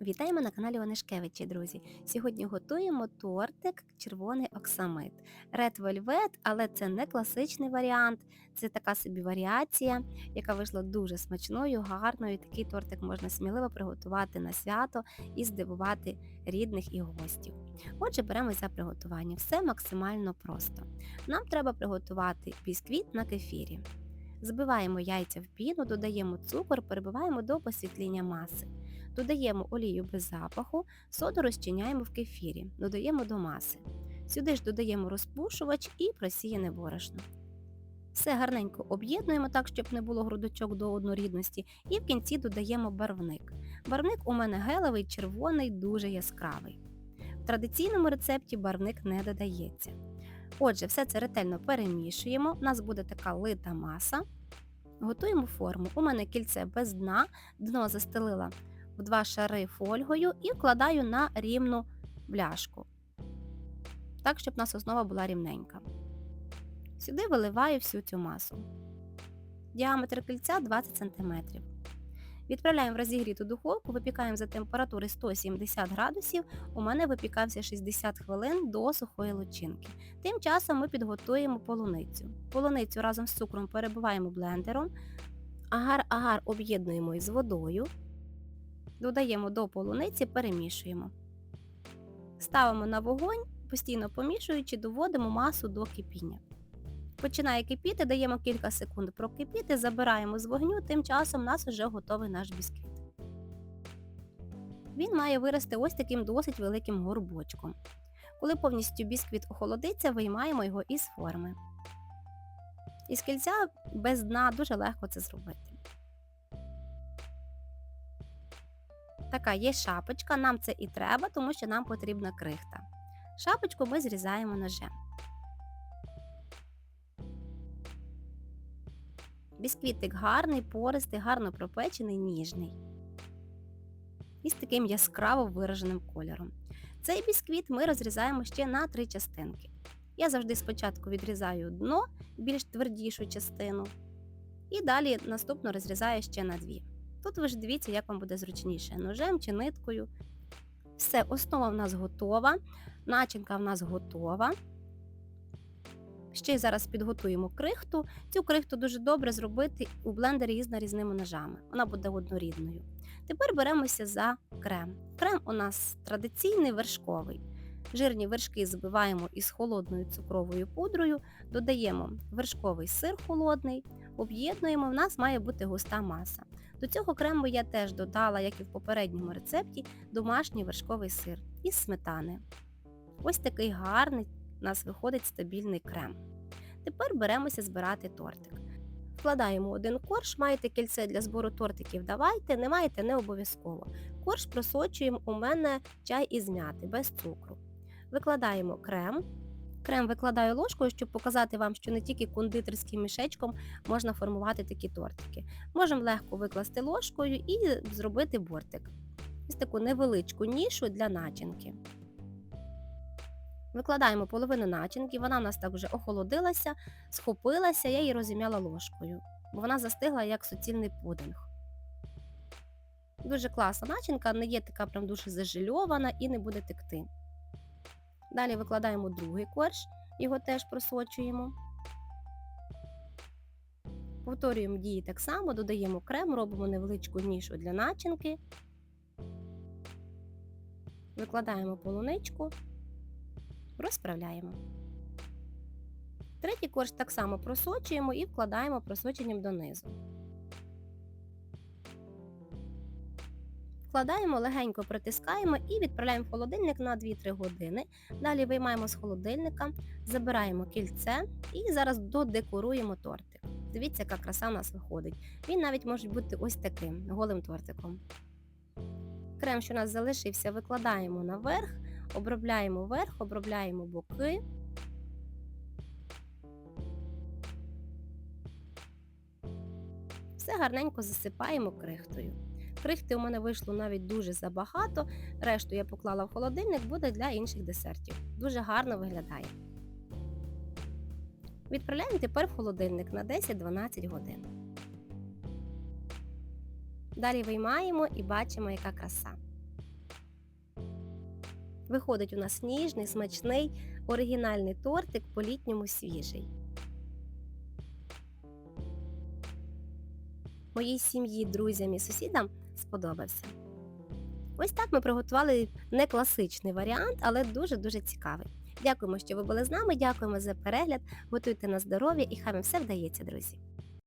Вітаємо на каналі Онишкевичі, друзі. Сьогодні готуємо тортик червоний оксамит. Red Velvet, але це не класичний варіант, це така собі варіація, яка вийшла дуже смачною, гарною. Такий тортик можна сміливо приготувати на свято і здивувати рідних і гостів. Отже, беремо за приготування. Все максимально просто. Нам треба приготувати бісквіт на кефірі. Збиваємо яйця в піну, додаємо цукор, перебиваємо до посвітління маси. Додаємо олію без запаху, соду розчиняємо в кефірі, додаємо до маси. Сюди ж додаємо розпушувач і просіяне борошно. Все гарненько об'єднуємо так, щоб не було грудочок до однорідності, і в кінці додаємо барвник. Барвник у мене гелевий, червоний, дуже яскравий. В традиційному рецепті барвник не додається. Отже, все це ретельно перемішуємо, у нас буде така лита маса. Готуємо форму. У мене кільце без дна, дно застелила в два шари фольгою і вкладаю на рівну бляшку, так, щоб у нас основа була рівненька. Сюди виливаю всю цю масу. Діаметр кільця 20 см. Відправляємо в розігріту духовку, випікаємо за температури 170 градусів. У мене випікався 60 хвилин до сухої лучинки. Тим часом ми підготуємо полуницю. Полуницю разом з цукром перебиваємо блендером, агар-агар об'єднуємо із водою. Додаємо до полуниці, перемішуємо. Ставимо на вогонь, постійно помішуючи, доводимо масу до кипіння. Починає кипіти, даємо кілька секунд прокипіти, забираємо з вогню, тим часом у нас вже готовий наш бісквіт. Він має вирости ось таким досить великим горбочком. Коли повністю бісквіт охолодиться, виймаємо його із форми. Із кільця без дна дуже легко це зробити. Така є шапочка, нам це і треба, тому що нам потрібна крихта. Шапочку ми зрізаємо ножем. Бісквітик гарний, пористий, гарно пропечений, ніжний. І з таким яскраво вираженим кольором. Цей бісквіт ми розрізаємо ще на три частинки. Я завжди спочатку відрізаю дно, більш твердішу частину, і далі наступно розрізаю ще на дві. Тут ви ж дивіться, як вам буде зручніше, ножем чи ниткою. Все, основа в нас готова, начинка в нас готова. Ще зараз підготуємо крихту. Цю крихту дуже добре зробити у блендері із нарізними ножами. Вона буде однорідною. Тепер беремося за крем. Крем у нас традиційний вершковий. Жирні вершки збиваємо із холодною цукровою пудрою, додаємо вершковий сир холодний, об'єднуємо, в нас має бути густа маса. До цього крему я теж додала, як і в попередньому рецепті, домашній вершковий сир із сметани. Ось такий гарний у нас виходить стабільний крем. Тепер беремося збирати тортик. Вкладаємо один корж, маєте кільце для збору тортиків, давайте, не маєте не обов'язково. Корж просочуємо у мене чай із м'яти, без цукру. Викладаємо крем. Крем викладаю ложкою, щоб показати вам, що не тільки кондитерським мішечком можна формувати такі тортики. Можемо легко викласти ложкою і зробити бортик. Ось таку невеличку нішу для начинки. Викладаємо половину начинки, вона у нас так вже охолодилася, схопилася, я її розім'яла ложкою, бо вона застигла як суцільний пудинг. Дуже класна начинка, не є така прям дуже зажильована і не буде текти. Далі викладаємо другий корж, його теж просочуємо. Повторюємо дії так само, додаємо крем, робимо невеличку нішу для начинки. Викладаємо полуничку, розправляємо. Третій корж так само просочуємо і вкладаємо просоченням донизу. Вкладаємо, легенько притискаємо і відправляємо в холодильник на 2-3 години. Далі виймаємо з холодильника, забираємо кільце і зараз додекоруємо тортик. Дивіться, яка краса у нас виходить. Він навіть може бути ось таким голим тортиком. Крем, що у нас залишився, викладаємо наверх, обробляємо верх, обробляємо боки. Все гарненько засипаємо крихтою. Крихти у мене вийшло навіть дуже забагато, решту я поклала в холодильник, буде для інших десертів. Дуже гарно виглядає. Відправляємо тепер в холодильник на 10-12 годин. Далі виймаємо і бачимо, яка краса. Виходить у нас ніжний, смачний, оригінальний тортик по-літньому свіжий. Моїй сім'ї, друзям і сусідам сподобався. Ось так ми приготували не класичний варіант, але дуже-дуже цікавий. Дякуємо, що ви були з нами. Дякуємо за перегляд. Готуйте на здоров'я і хай вам все вдається, друзі.